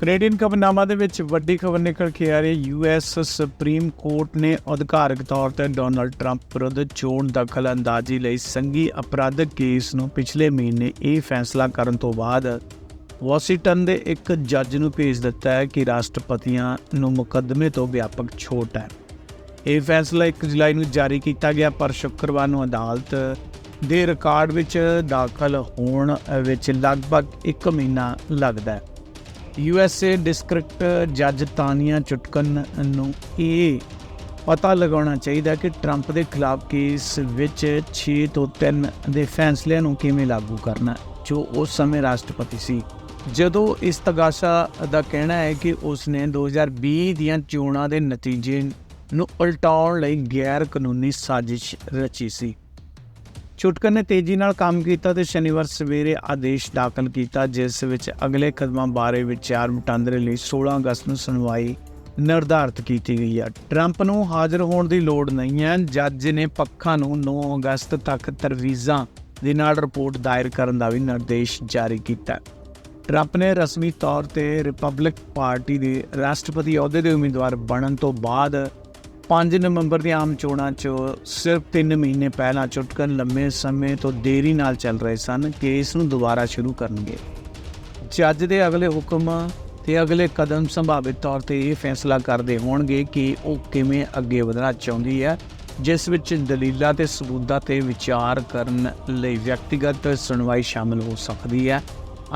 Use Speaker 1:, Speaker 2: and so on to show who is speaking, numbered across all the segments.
Speaker 1: Canadian ਖਬਰਨਾਮਾ ਦੇ ਵਿੱਚ ਵੱਡੀ ਖਬਰ ਨਿਕਲ ਕੇ ਆ ਰਹੀ ਹੈ। ਯੂਐਸ ਸੁਪਰੀਮ ਕੋਰਟ ਨੇ ਅਧਿਕਾਰਕ ਤੌਰ ਤੇ ਡੋਨਲਡ ਟਰੰਪ ਵਿਰੁੱਧ ਚੋਣ ਦਖਲ ਅੰਦਾਜ਼ੀ ਲਈ ਸੰਘੀ ਅਪਰਾਧਕ ਕੇਸ ਨੂੰ ਪਿਛਲੇ ਮਹੀਨੇ ਇਹ ਫੈਸਲਾ ਕਰਨ ਤੋਂ ਬਾਅਦ ਵਾਸ਼ਿੰਗਟਨ ਦੇ ਇੱਕ ਜੱਜ ਨੂੰ ਭੇਜ ਦਿੱਤਾ ਹੈ ਕਿ ਰਾਸ਼ਟਰਪਤੀਆਂ ਨੂੰ ਮੁਕੱਦਮੇ ਤੋਂ ਵਿਆਪਕ ਛੋਟ ਹੈ। ਇਹ ਫੈਸਲਾ 1 ਜੁਲਾਈ ਨੂੰ ਜਾਰੀ ਕੀਤਾ ਗਿਆ, ਪਰ ਸ਼ੁੱਕਰਵਾਰ ਨੂੰ ਅਦਾਲਤ ਦੇ ਰਿਕਾਰਡ ਵਿੱਚ ਦਾਖਲ ਹੋਣ ਵਿੱਚ ਲਗਭਗ 1 ਮਹੀਨਾ ਲੱਗਦਾ ਹੈ। ਯੂ ਐੱਸ ਏ ਡਿਸਟ੍ਰਿਕਟ ਜੱਜ ਤਾਨੀਆ ਚੁਟਕਨ ਨੂੰ ਇਹ ਪਤਾ ਲਗਾਉਣਾ ਚਾਹੀਦਾ ਕਿ ਟਰੰਪ ਦੇ ਖਿਲਾਫ ਕੇਸ ਵਿੱਚ 6 ਤੋਂ 3 ਦੇ ਫੈਸਲਿਆਂ ਨੂੰ ਕਿਵੇਂ ਲਾਗੂ ਕਰਨਾ ਜੋ ਉਸ ਸਮੇਂ ਰਾਸ਼ਟਰਪਤੀ ਸੀ। ਜਦੋਂ ਇਸ ਤਗਾਸ਼ਾ ਦਾ ਕਹਿਣਾ ਹੈ ਕਿ ਉਸ ਨੇ 2020 ਦੀਆਂ ਚੋਣਾਂ ਦੇ ਨਤੀਜੇ ਨੂੰ ਉਲਟਾਉਣ ਲਈ ਗੈਰ ਕਾਨੂੰਨੀ ਸਾਜ਼ਿਸ਼ ਰਚੀ ਸੀ। ਚੁਟਕਨ ਨੇ ਤੇਜ਼ੀ ਨਾਲ ਕੰਮ ਕੀਤਾ ਤੇ ਸ਼ਨੀਵਾਰ ਸਵੇਰੇ ਆਦੇਸ਼ ਦਾਖਲ ਕੀਤਾ, ਜਿਸ ਵਿੱਚ ਅਗਲੇ ਕਦਮਾਂ ਬਾਰੇ ਵਿਚਾਰ ਵਟਾਂਦਰੇ ਲਈ 16 ਅਗਸਤ ਨੂੰ ਸੁਣਵਾਈ ਨਿਰਧਾਰਤ ਕੀਤੀ ਗਈ ਹੈ ਟਰੰਪ ਨੂੰ ਹਾਜ਼ਰ ਹੋਣ ਦੀ ਲੋੜ ਨਹੀਂ ਹੈ। ਜੱਜ ਨੇ ਪੱਖਾਂ ਨੂੰ 9 ਅਗਸਤ ਤੱਕ ਤਰਵੀਜ਼ਾਂ ਦੇ ਨਾਲ ਰਿਪੋਰਟ ਦਾਇਰ ਕਰਨ ਦਾ ਵੀ ਨਿਰਦੇਸ਼ ਜਾਰੀ ਕੀਤਾ। ਟਰੰਪ ਨੇ ਰਸਮੀ ਤੌਰ ਤੇ ਰਿਪਬਲਿਕ ਪਾਰਟੀ ਦੇ ਰਾਸ਼ਟਰਪਤੀ ਅਹੁਦੇ ਦੇ ਉਮੀਦਵਾਰ ਬਣਨ ਤੋਂ ਬਾਅਦ 5 ਨਵੰਬਰ ਦੀਆਂ ਆਮ ਚੋਣਾਂ 'ਚ ਸਿਰਫ 3 ਮਹੀਨੇ ਪਹਿਲਾਂ ਚੁਟਕਣ ਲੰਮੇ ਸਮੇਂ ਤੋਂ ਦੇਰੀ ਨਾਲ ਚੱਲ ਰਹੇ ਸਨ ਕਿ ਇਸ ਨੂੰ ਦੁਬਾਰਾ ਸ਼ੁਰੂ ਕਰਨਗੇ। ਜੱਜ ਦੇ ਅਗਲੇ ਹੁਕਮ ਤੇ ਅਗਲੇ ਕਦਮ ਸੰਭਾਵਿਤ ਤੌਰ ਤੇ ਇਹ ਫੈਸਲਾ ਕਰਦੇ ਹੋਣਗੇ ਕਿ ਉਹ ਕਿਵੇਂ ਅੱਗੇ ਵਧਣਾ ਚਾਹੁੰਦੀ ਹੈ, ਜਿਸ ਵਿੱਚ ਦਲੀਲਾਂ ਤੇ ਸਬੂਤਾਂ ਤੇ ਵਿਚਾਰ ਕਰਨ ਲਈ ਵਿਅਕਤੀਗਤ ਸੁਣਵਾਈ ਸ਼ਾਮਲ ਹੋ ਸਕਦੀ ਹੈ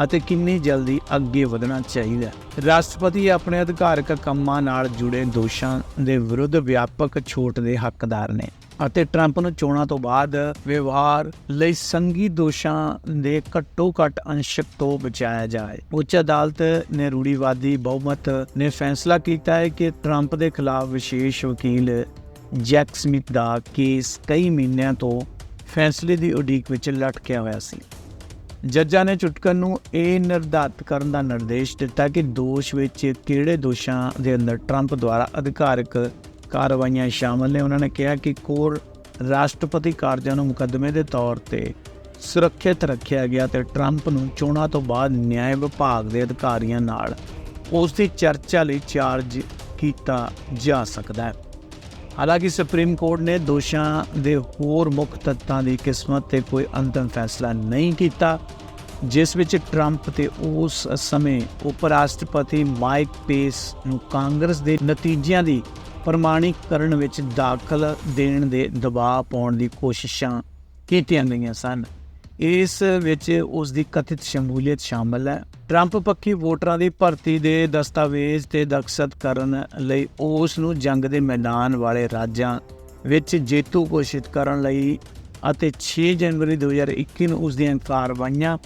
Speaker 1: ਅਤੇ ਕਿੰਨੀ ਜਲਦੀ ਅੱਗੇ ਵਧਣਾ ਚਾਹੀਦਾ ਰਾਸ਼ਟਰਪਤੀ ਆਪਣੇ ਅਧਿਕਾਰਕ ਕੰਮਾਂ ਨਾਲ ਜੁੜੇ ਦੋਸ਼ਾਂ ਦੇ ਵਿਰੁੱਧ ਵਿਆਪਕ ਛੋਟ ਦੇ ਹੱਕਦਾਰ ਨੇ ਅਤੇ ਟਰੰਪ ਨੂੰ ਚੋਣਾਂ ਤੋਂ ਬਾਅਦ ਵਿਵਹਾਰ ਲਈ ਸੰਗੀ ਦੋਸ਼ਾਂ ਦੇ ਘੱਟੋ ਘੱਟ ਅੰਸ਼ਕ ਤੋਂ ਬਚਾਇਆ ਜਾਏ। ਉੱਚ ਅਦਾਲਤ ਨੇ ਰੂੜੀਵਾਦੀ ਬਹੁਮਤ ਨੇ ਫੈਸਲਾ ਕੀਤਾ ਹੈ ਕਿ ਟਰੰਪ ਦੇ ਖਿਲਾਫ ਵਿਸ਼ੇਸ਼ ਵਕੀਲ ਜੈਕ ਸਮਿਥ ਦਾ ਕੇਸ ਕਈ ਮਹੀਨਿਆਂ ਤੋਂ ਫੈਸਲੇ ਦੀ ਉਡੀਕ ਵਿੱਚ ਲਟਕਿਆ ਹੋਇਆ ਸੀ। ਜੱਜਾਂ ਨੇ ਚੁਟਕਣ ਨੂੰ ਇਹ ਨਿਰਧਾਰਤ ਕਰਨ ਦਾ ਨਿਰਦੇਸ਼ ਦਿੱਤਾ ਕਿ ਦੋਸ਼ ਵਿੱਚ ਕਿਹੜੇ ਦੋਸ਼ਾਂ ਦੇ ਅੰਦਰ ਟਰੰਪ ਦੁਆਰਾ ਅਧਿਕਾਰਕ ਕਾਰਵਾਈਆਂ ਸ਼ਾਮਲ ਨੇ। ਉਹਨਾਂ ਨੇ ਕਿਹਾ ਕਿ ਕੋਰ ਰਾਸ਼ਟਰਪਤੀ ਕਾਰਜਾਂ ਨੂੰ ਮੁਕੱਦਮੇ ਦੇ ਤੌਰ ਤੇ ਸੁਰੱਖਿਅਤ ਰੱਖਿਆ ਗਿਆ ਤੇ ਟਰੰਪ ਨੂੰ ਚੋਣਾਂ ਤੋਂ ਬਾਅਦ ਨਿਆਂ ਵਿਭਾਗ ਦੇ ਅਧਿਕਾਰੀਆਂ ਨਾਲ ਉਸ ਦੀ ਚਰਚਾ ਲਈ ਚਾਰਜ ਕੀਤਾ ਜਾ ਸਕਦਾ ਹੈ। ਹਾਲਾਂਕਿ ਸੁਪਰੀਮ ਕੋਰਟ ਨੇ ਦੋਸ਼ਾਂ ਦੇ ਹੋਰ ਮੁੱਖ ਤੱਤਾਂ ਦੀ ਕਿਸਮਤ ਤੇ ਕੋਈ ਅੰਤਮ ਫੈਸਲਾ ਨਹੀਂ ਕੀਤਾ, ਜਿਸ ਵਿੱਚ ਟਰੰਪ ਤੇ ਉਸ ਸਮੇਂ ਉਪ ਰਾਸ਼ਟਰਪਤੀ ਮਾਈਕ ਪੇਸ ਨੂੰ ਕਾਂਗਰਸ ਦੇ ਨਤੀਜਿਆਂ ਦੀ ਪ੍ਰਮਾਣੀਕਰਨ ਵਿੱਚ ਦਾਖਲ ਦੇਣ ਦੇ ਦਬਾਅ ਪਾਉਣ ਦੀ ਕੋਸ਼ਿਸ਼ਾਂ ਕੀਤੀਆਂ ਗਈਆਂ ਸਨ। ਇਸ ਵਿੱਚ ਉਸ ਦੀ ਕਥਿਤ ਸ਼ਮੂਲੀਅਤ ਸ਼ਾਮਲ ਹੈ। ਟਰੰਪ ਪੱਖੀ ਵੋਟਰਾਂ ਦੀ ਭਰਤੀ ਦੇ ਦਸਤਾਵੇਜ਼ ਤੇ ਦਖਸਤ ਕਰਨ ਲਈ ਉਸ ਨੂੰ ਜੰਗ ਦੇ ਮੈਦਾਨ ਵਾਲੇ ਰਾਜਾਂ ਵਿੱਚ ਜੇਤੂ ਘੋਸ਼ਿਤ ਕਰਨ ਲਈ ਅਤੇ 6 ਜਨਵਰੀ 2021 ਨੂੰ ਉਸ ਦੀਆਂ ਕਾਰਵਾਈਆਂ,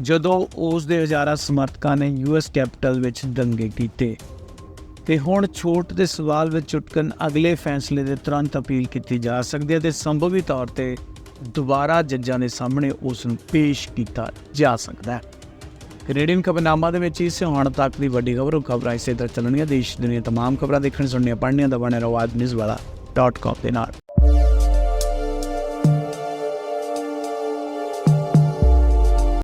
Speaker 1: ਜਦੋਂ ਉਸ ਦੇ ਹਜ਼ਾਰਾਂ ਸਮਰਥਕਾਂ ਨੇ ਯੂਐਸ ਕੈਪੀਟਲ ਵਿੱਚ ਦੰਗੇ ਕੀਤੇ। ਤੇ ਹੁਣ ਛੋਟ ਦੇ ਸਵਾਲ ਵਿੱਚ ਚੁਟਕਣ ਅਗਲੇ ਫੈਸਲੇ ਦੇ ਤੁਰੰਤ ਅਪੀਲ ਕੀਤੀ ਜਾ ਸਕਦੀ ਹੈ ਤੇ ਸੰਭਵੀ ਤੌਰ ਤੇ ਦੁਬਾਰਾ ਜੱਜਾਂ ਦੇ ਸਾਹਮਣੇ ਉਸ ਨੂੰ ਪੇਸ਼ ਕੀਤਾ ਜਾ ਸਕਦਾ ਹੈ। ਕੈਨੇਡੀਅਨ ਖਬਰਨਾਮਾ ਦੇ ਵਿੱਚ ਇਸ ਹੁਣ ਤੱਕ ਦੀ ਵੱਡੀ ਖਬਰ ਖਬਰਾਂ ਇਸੇ ਤਰ੍ਹਾਂ ਚੱਲਣਗੀਆਂ। ਦੇਸ਼ ਦੁਨੀਆ ਤਮਾਮ ਖਬਰਾਂ ਦੇਖਣ, ਸੁਣਨੀਆਂ, ਪੜ੍ਹਨੀਆਂ ਦਾ ਬਣਿਆ ਰਹੋ ਆਜ ਨਿਊਜ਼ ਵਾਲਾ .com ਦੇ ਨਾਲ।